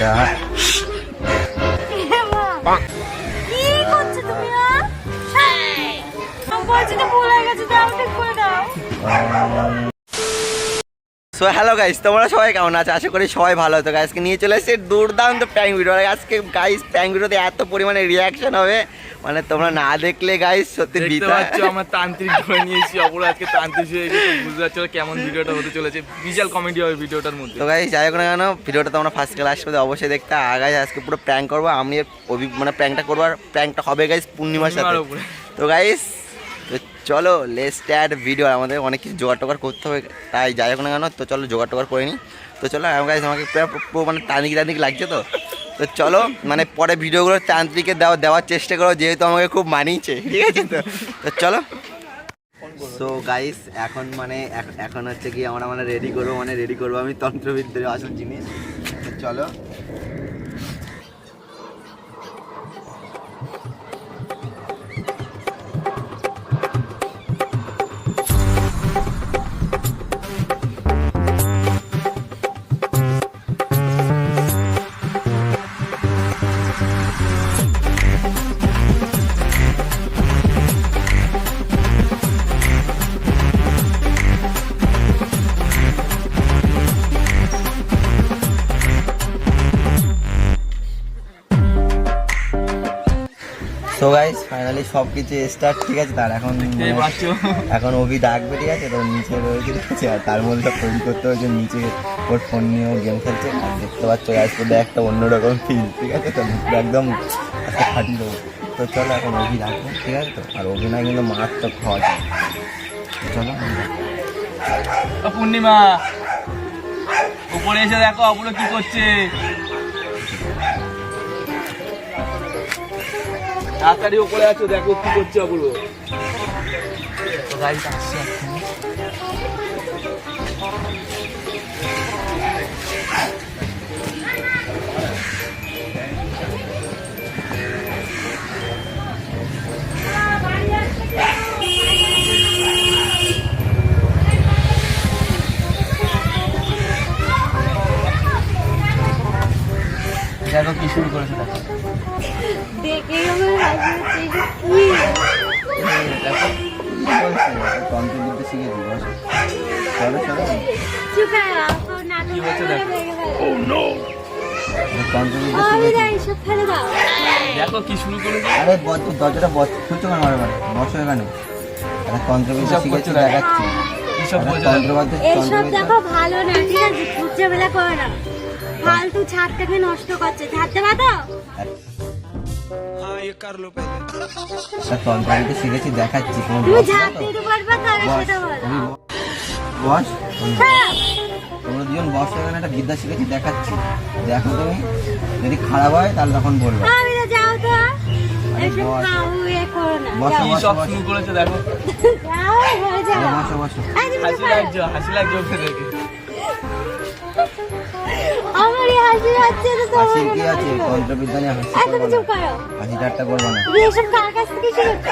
দাও so hello guys তোমরা সবাই কেমন আছো? আশা করি সবাই ভালো হতো গাইসকে নিয়ে চলে এসেছে দুর্দান্ত প্যাং ভিডিও আজকে গাইস প্যাং ভিডিওতে এত পরিমাণে রিয়াকশন হবে। মানে তোমরা না দেখলে গাইস সত্যি দেখতে পাচ্ছ আমার তান্ত্রিক ধরে নিয়েছি অপর আজকে তান্ত্রিক হয়ে গেছে বুঝতে পারছ কেমন ভিডিওটা হতে চলেছে। বিশাল কমেডি হবে ভিডিওটার মধ্যে। তো গাইস যাই হোক না কেন ভিডিওটা তোমরা ফার্স্ট ক্লাস করে অবশ্যই দেখতে আর গাইস আজকে পুরো প্র্যাঙ্ক করব আমি অভি মানে প্র্যাঙ্কটা করব আর প্র্যাঙ্কটা হবে গাইস পূর্ণিমার সাথে। তো গাইস তো চলো লেস স্টার্ট ভিডিও আমাদের অনেক কিছু জোগাড় টোগাড় করতে হবে তাই যাই হোক না কেন তো চলো জোগাড় টোগাড় করে নিই তো চলো গাইস আমাকে পুরো মানে টানিক তান্ত্রিক লাগছে তো? তো চলো মানে পরে ভিডিওগুলো তান্ত্রিকে দেওয়া দেওয়ার চেষ্টা করো, যেহেতু আমাকে খুব মানিয়েছে, ঠিক আছে তো? তো চলো। সো গাইস এখন মানে এখ- এখন হচ্ছে কি আমরা মানে রেডি করব মানে রেডি করব আমি তন্ত্রবিদ্যের আসল জিনিস। চলো। সো গাইস ফাইনালি সব কিছু স্টার্ট ঠিক আছে? তার এখন মানে- এখন অভি ডাকবে ঠিক আছে? তো নিচে রয়েছে ঠিক আছে? আর তার মধ্যে তৈরি করতে হচ্ছে নিচে ওর ফোন নিয়ে গেম খেলছে। আর দেখতে পাচ্ছ গাইস তো একটা অন্যরকম ফিল ঠিক আছে? তো একদম ফাটিয়ে দেবো তো চলো এখন অভি ডাকবো ঠিক আছে? তো আর অভিনয় কিন্তু মারাত্মক খাওয়া যায় চলো পূর্ণিমা উপরে এসে দেখো অপরে কি করছে। তাড়াতাড়ি উপরে আছো দেখো কি করছে অপূর্ব। গাড়িটা গাড়ি আসছে দেখো কি শুরু করেছে দেখো। দেখে আমার হাসি হচ্ছে কি? তন্ত্রবিদ্যা শিখেছি বস চলো চলো চুপ করো নাটক কি হচ্ছে করে দেখো? ভেঙে ফেলো। তন্ত্রবিদ্যা আমি শিখেছি যাই সব ফেলে দাও। দেখো কি শুরু করেছে। আরে দরজাটা খুলছো কেন বারবার বসো এখানে আরে তন্ত্রবিদ্যা এসব শিখেছি দেখাচ্ছি। কি সব আরে বলছে এইসব দেখো ভালো না ঠিক আছে খুঁজে বেলা না। ফালতু ছাদটাকে নষ্ট করছে? ছাদ দেবা তো? আরে শিখেছি দেখাচ্ছি তুমি ঝাঁপ দিতে পারবে তো। সেটা বলো। বস। হ্যাঁ, তোমরা দুজন বসো এখানে একটা বিদ্যা শিখেছি দেখাচ্ছি। দেখো তুমি যদি খারাপ হয় তাহলে তখন বলব। আমি তো যাও তো। এসব খাও করো না। বস, সব শুরু করেছে দেখো। যাও বসো বসো। হাসি লাগছে হাসি লাগছে ওকে দেখে। আমার এই হাসি হচ্ছে তো তোমার কি আছে? নিয়ে হাসি এই তুমি করব চুপ না করো। হাসি ঠাট্টা করব না। এসব কার কাছ থেকে শিখেছো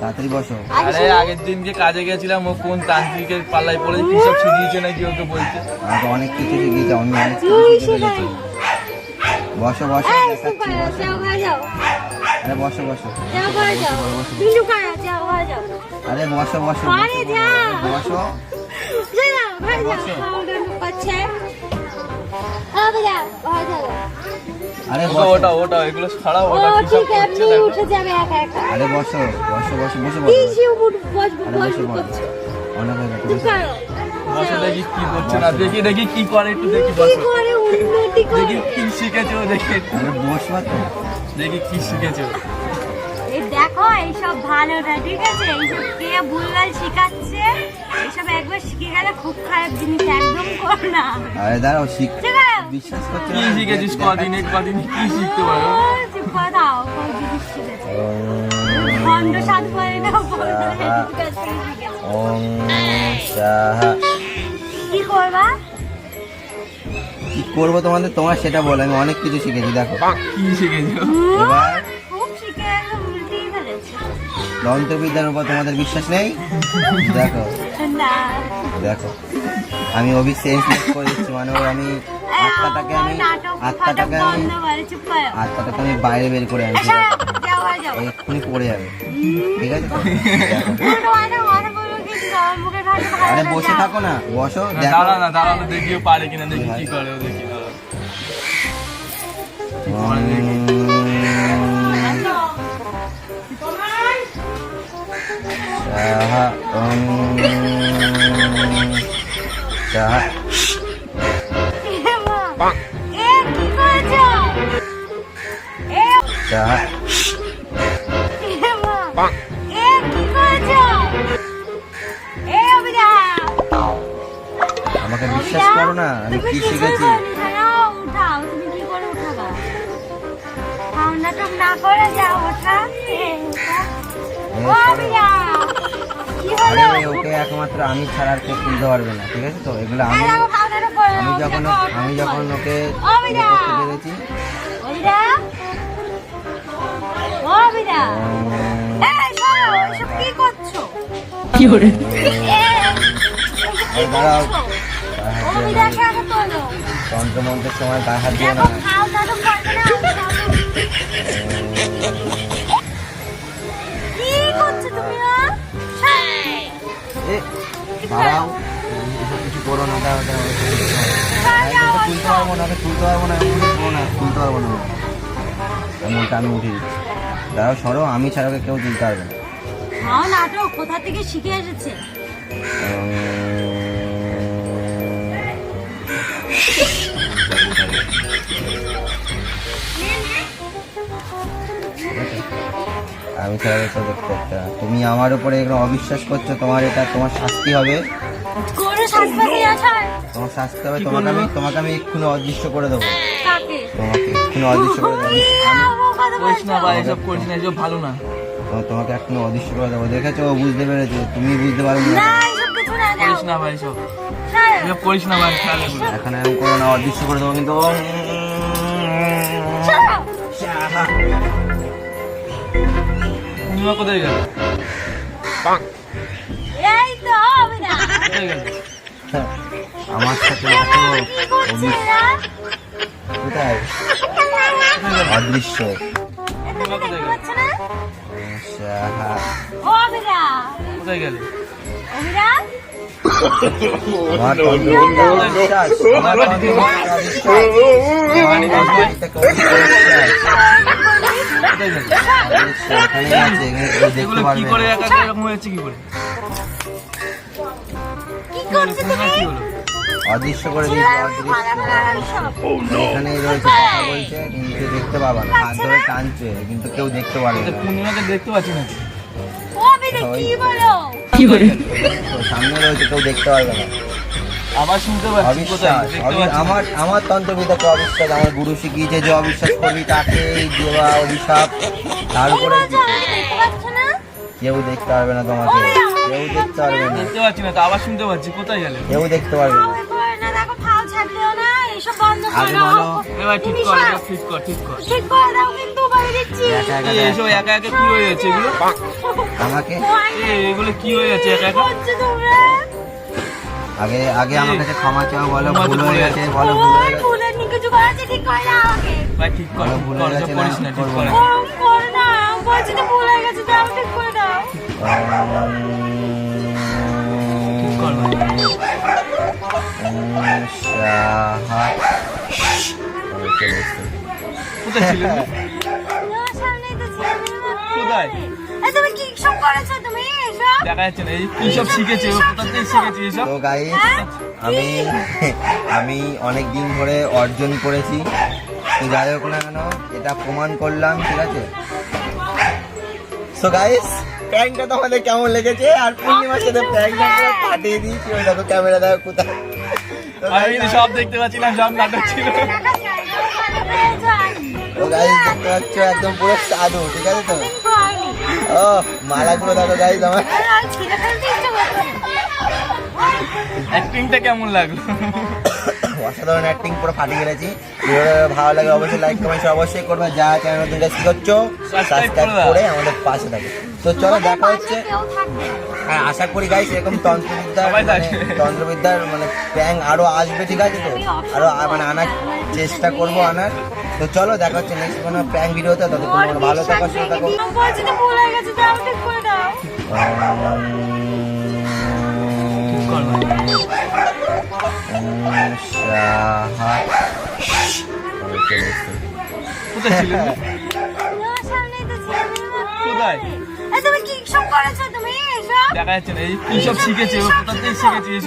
তাড়াতাড়ি বসো। আরে। আগের দিনকে কাজে গেছিলাম ও কোন তান্ত্রিকের পাল্লায় পড়ে কি সব শিখিয়েছে নাকি ওকে বলছে আমাকে অনেক কিছু শিখিয়েছে আমি অনেক কিছু তুই শিখে শেখাই। বসো বসো বসো। আরে বসো বসো। যাও ঘরে যাও। তুমি চুপ করো যাও ঘরে যাও। আরে বসো বসো ঘরে বসো আরে ওটা বসো। ওটা ওটা এগুলো ছাড়াও ও ওটা কি ঠিক এমনি উঠে যাবে একা একা। আরে বসো বসো বসো বসে কি বসো বসে বসো অনেক হয়ে গেছে বসে। দেখি কি করছে না দেখি দেখি কি করে একটু দেখি কি করে উন্নতি করে দেখি কি শিখেছে ও দেখি। একটু। আরে বসবা তো। দেখি কি শিখেছে দেখো এইসব ভালো না ঠিক আছে? এইসব কে ভুলভাল শিখাচ্ছে। এইসব একবার শিখে গেলে খুব খারাপ জিনিস একদম করো না। আরে দাঁড়াও শিখ বিশ্বাস করছ কি শিখেছিস কদিন? এক কদিন কি শিখতে পারো? চুপ করে দাও কোন জিনিস শিখেছে। করে না কি করবা? কি করব তোমাদের? তোমার সেটা বলো আমি অনেক কিছু শিখেছি দেখো। কি শিখেছো? এবার দন্তবিদ্যার উপর তোমাদের বিশ্বাস নেই? দেখো। দেখো। আমি অভি সেন্স করে দিচ্ছি মানে আমি আত্মাটাকে আমি আত্মাটাকে আমি আত্মাটাকে আমি বাইরে বের করে আনছি ও এক্ষুনি পড়ে যাবে। ঠিক আছে আরে বসে থাকো না বসো দেখো। দাঁড়া না দাঁড়ানো পারে কিনা দেখি কি করে দেখি সাহা সাহা সাহা আমাকে বিশ্বাস করো না আমি কি শিখেছি? না করে যাও, ওঠা। আরে ওকে একমাত্র আমি ছাড়া আর কেউ তুলতে পারবে না ঠিক আছে? তো এগুলো আমি করো, আমি যখন আমি যখন ওকে। করতে পেরেছি কি? দাঁড়াও। তন্ত্রমন্ত্রের সময় গায়ে হাত দিও না। দাঁড়াও এসব কিছু করো না যাও, আমি তুলতে পারব না আমি তুলতে পারব না আমি না তুলতে পারব না আমি ওটা আমি উঠে। দিচ্ছি দাঁড়াও সরো আমি ছাড়া কেউ তুলতে পারবে না নাটক কোথা থেকে শিখে এসেছে? আমি দেখতে পাচ্ছি না তুমি আমার উপরে এগুলো অবিশ্বাস করছ তোমার এটা তোমার শাস্তি হবে। তোমার শাস্তি হবে তোমাকে আমি তোমাকে আমি এক্ষুনি অদৃশ্য করে দেবো। তোমাকে এক্ষুনি অদৃশ্য করে দেবো। আমি এসব করিস না এসব ভালো না। তোমা- তোমাকে এক্ষুনি অদৃশ্য করে দেবো। দেখেছ ও বুঝতে পেরেছে তুমি বুঝতে পারবে না। করিস না ভাই এসব। করিস না ভাই এখন এরকম করো না অদৃশ্য করে দেবো কিন্তু। পূর্ণিমা কোথায় গেল? এই তো অবিদা কোথায় গেল? আমার সাথে? কোথায়? অদৃশ্য। না? কোথায় গেল? অবিদা অদৃশ্য এখানেই আছে এখানে দেখতে এগুলো কি করে একা একা এরকম হয়েছে কি করে? কি করছ তুমি? অদৃশ্য করে দিয়েছে অদৃশ্য। এখানেই রয়েছে কথা বলছে কিন্তু দেখতে পাবা না। হাত ধরে টানছে কিন্তু কেউ দেখতে পারবে না। পূর্ণিমাকে দেখতে পাচ্ছি না কি বলো? সামনে রয়েছে কেউ দেখতে পারবে না। আবার শুনতে পাচ্ছি। আমার আমার তন্ত্রবিদ্যাকে অবিশ্বাস আমার গুরু শিখিয়েছে যে অবিশ্বাস করবি তাকে দেওয়া অভিশাপ। তার উপরে বলছো আমি দেখতে পাচ্ছ না? কেউ দেখতে পারবে না তোমাকে। কেউ দেখতে পারবে না। দেখতে পাচ্ছি না তো আবার শুনতে পাচ্ছি কোথায় গেলে? কেউ দেখতে পারবে না। হয়ে আমাকে? এগুলো কি হয়ে যাচ্ছে একা একা? আগে আগে আমার কাছে ক্ষমা চাও বলো ভুল হয়ে গেছে বলো ভুল হয়ে গেছে। ঠিক করে আমাকে। ঠিক গেছে ঠিক করব কর। ভুল হয়ে গেছে দাও ঠিক করে দাও। কোথায়? ছিলেন আমি কোথায়? তুমি কি সব করেছ তুমি? দেখা যাচ্ছে না এই সব শিখেছে কোথা থেকে শিখেছে? এইসব তো গাইস? আমি আমি অনেক দিন ধরে অর্জন করেছি। তো যাই হোক না কেন এটা প্রমাণ করলাম ঠিক আছে? সো গাইস প্র্যাঙ্কটা তোমাদের কেমন লেগেছে আর পূর্ণিমার সাথে প্র্যাঙ্কটা পুরো পাঠিয়ে দিয়েছি ওই দেখো ক্যামেরা দেখো কোথায় আমি সব দেখতে পাচ্ছিলাম সব নাটক ছিল। তো গাইস দেখতে পাচ্ছ একদম পুরো সাধু ঠিক আছে তো। ও মালাগুলো দেখো গাইস আমার। অ্যাক্টিংটা কেমন লাগল অসাধারণ অ্যাক্টিং পুরো ফাটিয়ে ভিডিওটা ভালো লাগে অবশ্যই লাইক কমেন্ট অবশ্যই করবে। যা চ্যানেল নতুন কি করছ? সাবস্ক্রাইব করে আমাদের পাশে থাকে। তো চলো দেখা হচ্ছে। হ্যাঁ আশা করি গাইস এরকম তন্ত্রবিদ্যার সবাই মানে। তন্ত্রবিদ্যার মানে প্যাং আরও আসবে ঠিক আছে তো? আরও আ- মানে আনার চেষ্টা করব আনার। তো চলো দেখা হচ্ছে নেক্সট কোনো প্যাং ভিডিওতে। ততক্ষণ ভালো থাকো সুস্থ থাকো।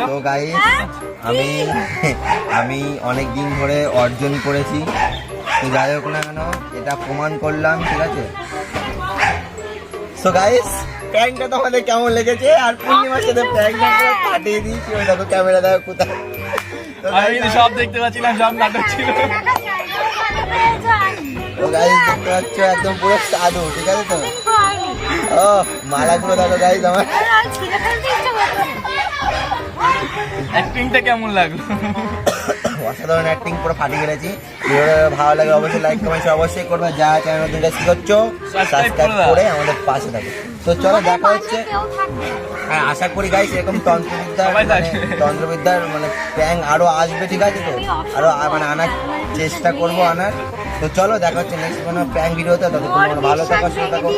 তো গাইস হ্যাঁ? আমি আমি অনেক দিন ধরে অর্জন করেছি। তো যাই হোক না কেন এটা প্রমাণ করলাম ঠিক আছে? সো গাইস প্র্যাঙ্কটা তোমাদের কেমন লেগেছে? আর পূর্ণিমার সাথে পুরো পাঠিয়ে দিয়েছি ওই দেখো ক্যামেরা দেখো কোথায়। আমি সব দেখতে পাচ্ছিলাম সব নাটক ছিল। তো দেখতে পাচ্ছ একদম পুরো সাধু ঠিক আছে তো। ও মালাগুলো দেখো আমার। অ্যাক্টিংটা কেমন লাগল? অসাধারণ অ্যাক্টিং পুরো ফাটিয়ে ফেলেছি। ভিডিওটা ভালো লাগে অবশ্যই লাইক কমেন্ট অবশ্যই করবে। যা চ্যানেল নতুন কি করছ সাবস্ক্রাইব করে আমাদের পাশে থাকে। তো চলো দেখা হচ্ছে। হ্যাঁ আশা করি গাইস এরকম তন্ত্রবিদ্যার মানে। তন্ত্রবিদ্যার মানে প্যাং আরও আসবে ঠিক আছে তো? আরও মানে আনার চেষ্টা করব আনার। তো চলো দেখা হচ্ছে নেক্সট কোনো প্যাং ভিডিওতে ততক্ষণ ভালো থাকো সুস্থ থাকো।